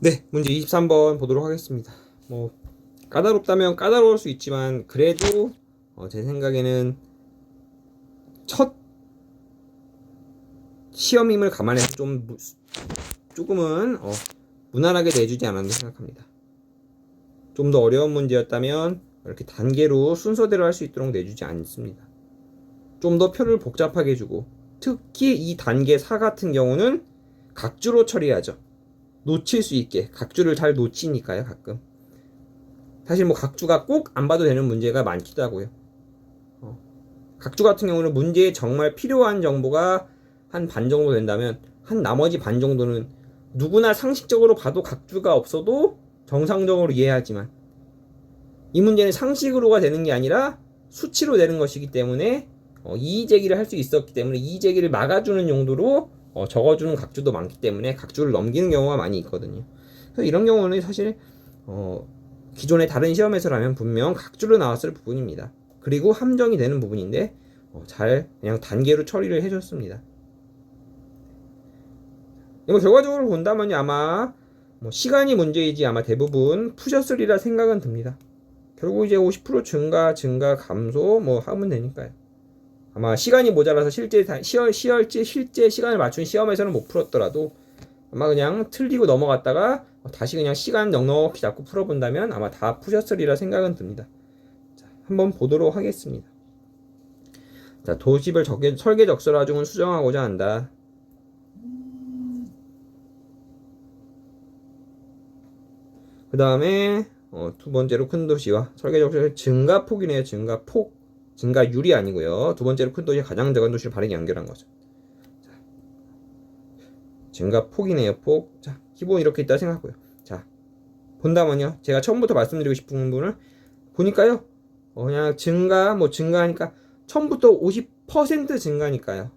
네, 문제 23번 보도록 하겠습니다. 뭐 까다롭다면 까다로울 수 있지만 그래도 어, 제 생각에는 첫 시험임을 감안해서 좀 무- 조금은 어, 무난하게 내주지 않았나 생각합니다. 좀 더 어려운 문제였다면 이렇게 단계로 순서대로 할 수 있도록 내주지 않습니다. 좀 더 표를 복잡하게 주고 특히 이 단계 4 같은 경우는 각주로 처리하죠. 놓칠 수 있게. 각주를 잘 놓치니까요 가끔. 사실 뭐 각주가 꼭 안 봐도 되는 문제가 많기도 하고요. 어, 각주 같은 경우는 문제에 정말 필요한 정보가 한 반 정도 된다면 한 나머지 반 정도는 누구나 상식적으로 봐도 각주가 없어도 정상적으로 이해하지만 이 문제는 상식으로가 되는 게 아니라 수치로 되는 것이기 때문에 어, 이의 제기를 할 수 있었기 때문에 이의 제기를 막아주는 용도로 어, 적어주는 각주도 많기 때문에 각주를 넘기는 경우가 많이 있거든요. 그래서 이런 경우는 사실 어, 기존의 다른 시험에서라면 분명 각주로 나왔을 부분입니다. 그리고 함정이 되는 부분인데 어, 잘 그냥 단계로 처리를 해줬습니다. 뭐 결과적으로 본다면 아마 뭐 시간이 문제이지 아마 대부분 푸셨으리라 생각은 듭니다. 결국 이제 50% 증가, 증가, 감소 뭐 하면 되니까요. 아마 시간이 모자라서 실제 다- 시험 시험지 실제 시간을 맞춘 시험에서는 못 풀었더라도 아마 그냥 틀리고 넘어갔다가 다시 그냥 시간 넉넉히 잡고 풀어본다면 아마 다 푸셨으리라 생각은 듭니다. 자, 한번 보도록 하겠습니다. 자, 도집을 적게, 설계 적설화 중은 수정하고자 한다. 그 다음에 어, 두 번째로 큰 도시와 설계 적설 증가폭이네요. 증가폭. 증가율이 아니고요. 두 번째로 큰 도시 가장 작은 도시를 바르게 연결한 거죠. 자, 증가 폭이네요. 폭. 자, 기본 이렇게 있다 생각하고요. 자, 본다면요. 제가 처음부터 말씀드리고 싶은 부분을 보니까요. 어, 그냥 증가 뭐 증가하니까 처음부터 50% 증가니까요.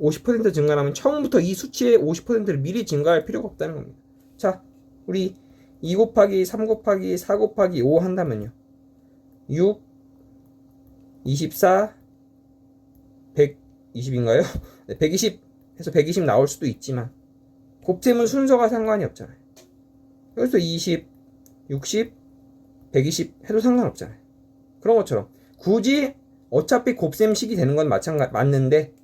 50% 증가라면 처음부터 이 수치의 50%를 미리 증가할 필요가 없다는 겁니다. 자, 우리 2 곱하기 3 곱하기 4 곱하기 5 한다면요. 6 24 120인가요? 120 해서 120 나올 수도 있지만 곱셈은 순서가 상관이 없잖아요. 여기서 20, 60, 120 해도 상관없잖아요. 그런 것처럼 굳이 어차피 곱셈식이 되는 건 마찬가지 맞는데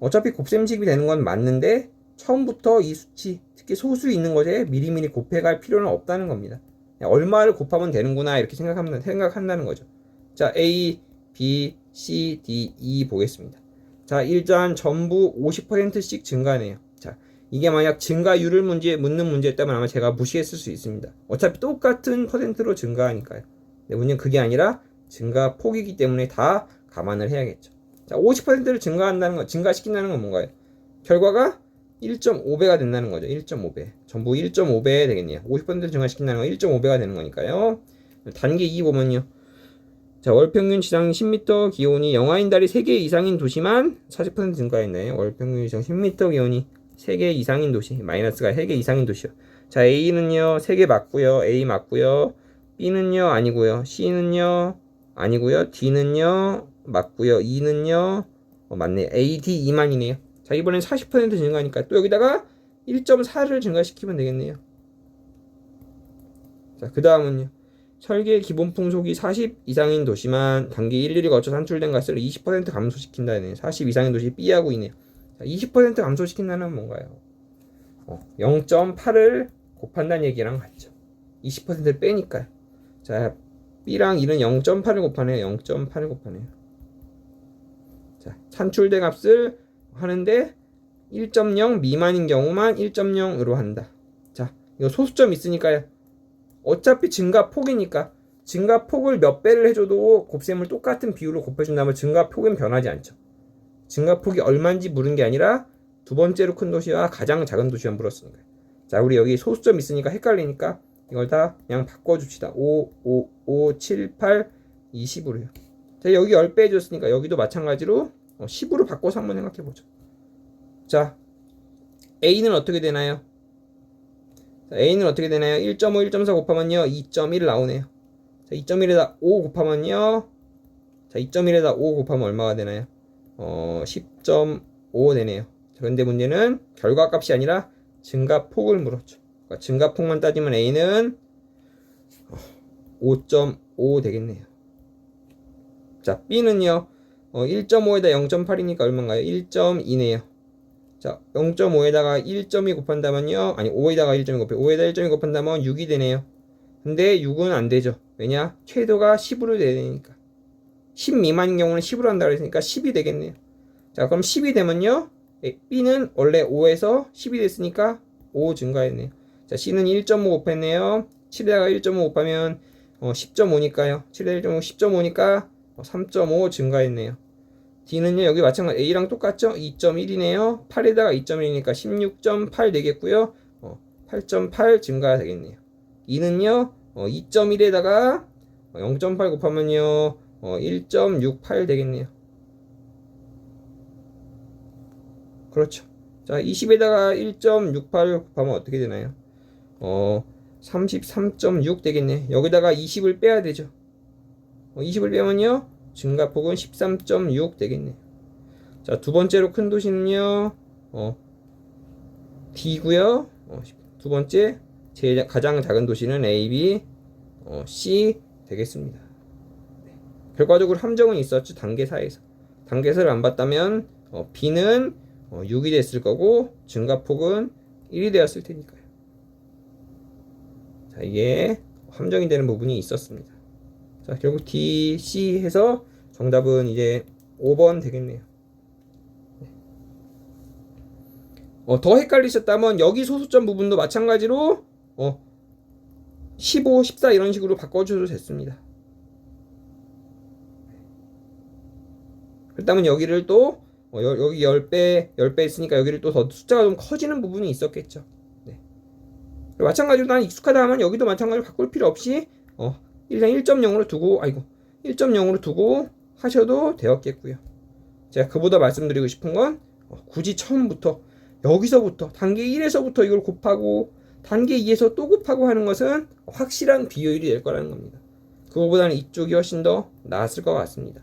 어차피 곱셈식이 되는 건 맞는데 처음부터 이 수치 특히 소수 있는 것에 미리미리 곱해갈 필요는 없다는 겁니다. 얼마를 곱하면 되는구나 이렇게 생각하면 생각한다는 거죠. 자 A, B, C, D, E 보겠습니다. 자 일단 전부 50%씩 증가네요. 자 이게 만약 증가율을 문제 묻는 문제였다면 아마 제가 무시했을 수 있습니다. 어차피 똑같은 퍼센트로 증가하니까요. 근데 문제는 그게 아니라 증가 폭이기 때문에 다 감안을 해야겠죠. 자 50%를 증가한다는 건 증가시킨다는 건 뭔가요? 결과가 1.5배가 된다는 거죠. 1.5배. 전부 1.5배 되겠네요. 50% 증가시킨다는 건 1.5배가 되는 거니까요. 단계 2 보면요. 자, 월평균 지상 10m 기온이 영하인 달이 3개 이상인 도시만 40% 증가했네요. 월평균 지상 10m 기온이 3개 이상인 도시, 마이너스가 3개 이상인 도시요. 자, A는요, 3개 맞고요. A 맞고요. B는요, 아니고요. C는요, 아니고요. D는요, 맞고요. E는요, 어, 맞네. A, D, E만이네요. 자, 이번엔 40% 증가하니까 또 여기다가 1.4를 증가시키면 되겠네요. 자, 그 다음은요. 설계 기본 풍속이 40 이상인 도시만 단기 1, 1이 거쳐 산출된 가스를 20% 감소시킨다네. 40 이상인 도시 B하고 있네요. 자, 20% 감소시킨다는 건 뭔가요? 어, 0.8을 곱한다는 얘기랑 같죠. 20%를 빼니까요. 자, B랑 1은 0.8을 곱하네요. 0.8을 곱하네요. 자, 산출된 값을 하는데 1.0 미만인 경우만 1.0으로 한다. 자, 이거 소수점 있으니까요. 어차피 증가폭이니까 증가폭을 몇 배를 해줘도 곱셈을 똑같은 비율로 곱해준다면 증가폭은 변하지 않죠. 증가폭이 얼마인지 물은 게 아니라 두 번째로 큰 도시와 가장 작은 도시만 거예요. 자, 우리 여기 소수점 있으니까 헷갈리니까 이걸 다 그냥 바꿔줍시다. 5, 5, 5, 7, 8, 20으로요. 자, 여기 10배 해줬으니까 여기도 마찬가지로 10으로 바꿔서 한번 생각해보죠. 자, A는 어떻게 되나요? 자, A는 어떻게 되나요? 1.5, 1.4 곱하면요. 2.1 나오네요. 자, 2.1에다 5 곱하면요. 자, 2.1에다 5 곱하면 얼마가 되나요? 어, 10.5 되네요. 자, 근데 문제는 결과값이 아니라 증가폭을 물었죠. 그러니까 증가폭만 따지면 A는 5.5 되겠네요. 자, B는요. 어, 1.5에다 0.8이니까 얼마인가요? 1.2네요. 자, 0.5에다가 1.2 곱한다면요. 아니, 5에다가 1.2 곱해. 5에다 1.2 곱한다면 6이 되네요. 근데 6은 안 되죠. 왜냐? 최도가 10으로 돼야 되니까. 10 미만인 경우는 10으로 한다고 했으니까 10이 되겠네요. 자, 그럼 10이 되면요. 에, B는 원래 5에서 10이 됐으니까 5 증가했네요. 자, C는 1.5 곱했네요. 7에다가 1.5 곱하면 어, 10.5니까요. 7에다 1.5, 10.5니까 3.5 증가했네요. D는요, 여기 마찬가지 A랑 똑같죠? 2.1이네요. 8에다가 2.1이니까 16.8 되겠고요. 어, 8.8 증가가 되겠네요. 2는요, 어, 2.1에다가 0.8 곱하면요, 어, 1.68 되겠네요. 그렇죠. 자, 20에다가 1.68 곱하면 어떻게 되나요? 어, 33.6 되겠네. 여기다가 20을 빼야 되죠. 어, 20을 빼면요, 증가폭은 13.6 되겠네요. 자, 두 번째로 큰 도시는요, 어, D고요. 어, 두 번째, 제 가장 작은 도시는 A, B, 어, C 되겠습니다. 네. 결과적으로 함정은 있었죠. 단계사에서. 단계사를 안 봤다면 어, B는 어, 6이 됐을 거고 증가폭은 1이 되었을 테니까요. 자, 이게 함정이 되는 부분이 있었습니다. 자, 결국 D, C 해서 정답은 이제 5번 되겠네요. 네. 어, 더 헷갈리셨다면 여기 소수점 부분도 마찬가지로 어, 15, 14 이런 식으로 바꿔줘도 됐습니다. 그렇다면 여기를 또 어, 여, 여기 10배, 10배 있으니까 여기를 또 더 숫자가 좀 커지는 부분이 있었겠죠. 네. 마찬가지로 난 익숙하다 하면 여기도 마찬가지로 바꿀 필요 없이 어, 일단 1.0으로 두고 아이고 1.0으로 두고 하셔도 되었겠고요. 제가 그보다 말씀드리고 싶은 건 어, 굳이 처음부터 여기서부터 단계 1에서부터 이걸 곱하고 단계 2에서 또 곱하고 하는 것은 확실한 비효율이 될 거라는 겁니다. 그거보다는 이쪽이 훨씬 더 나았을 것 같습니다.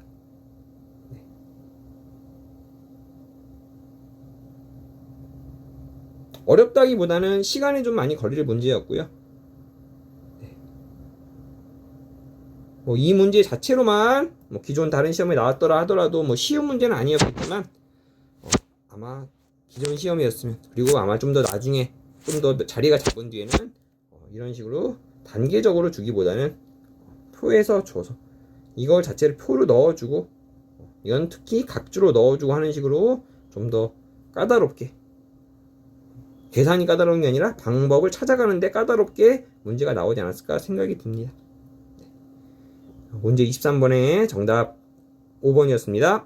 네. 어렵다기보다는 시간이 좀 많이 걸릴 문제였고요. 뭐 이 문제 자체로만 뭐 기존 다른 시험에 나왔더라 하더라도 뭐 쉬운 문제는 아니었겠지만 어, 아마 기존 시험이었으면 그리고 아마 좀 더 나중에 좀 더 자리가 잡은 뒤에는 어, 이런 식으로 단계적으로 주기보다는 표에서 줘서 이걸 자체를 표로 넣어주고 어, 이건 특히 각주로 넣어주고 하는 식으로 좀 더 까다롭게 계산이 까다로운 게 아니라 방법을 찾아가는데 까다롭게 문제가 나오지 않았을까 생각이 듭니다. 문제 23번의 정답 5번이었습니다.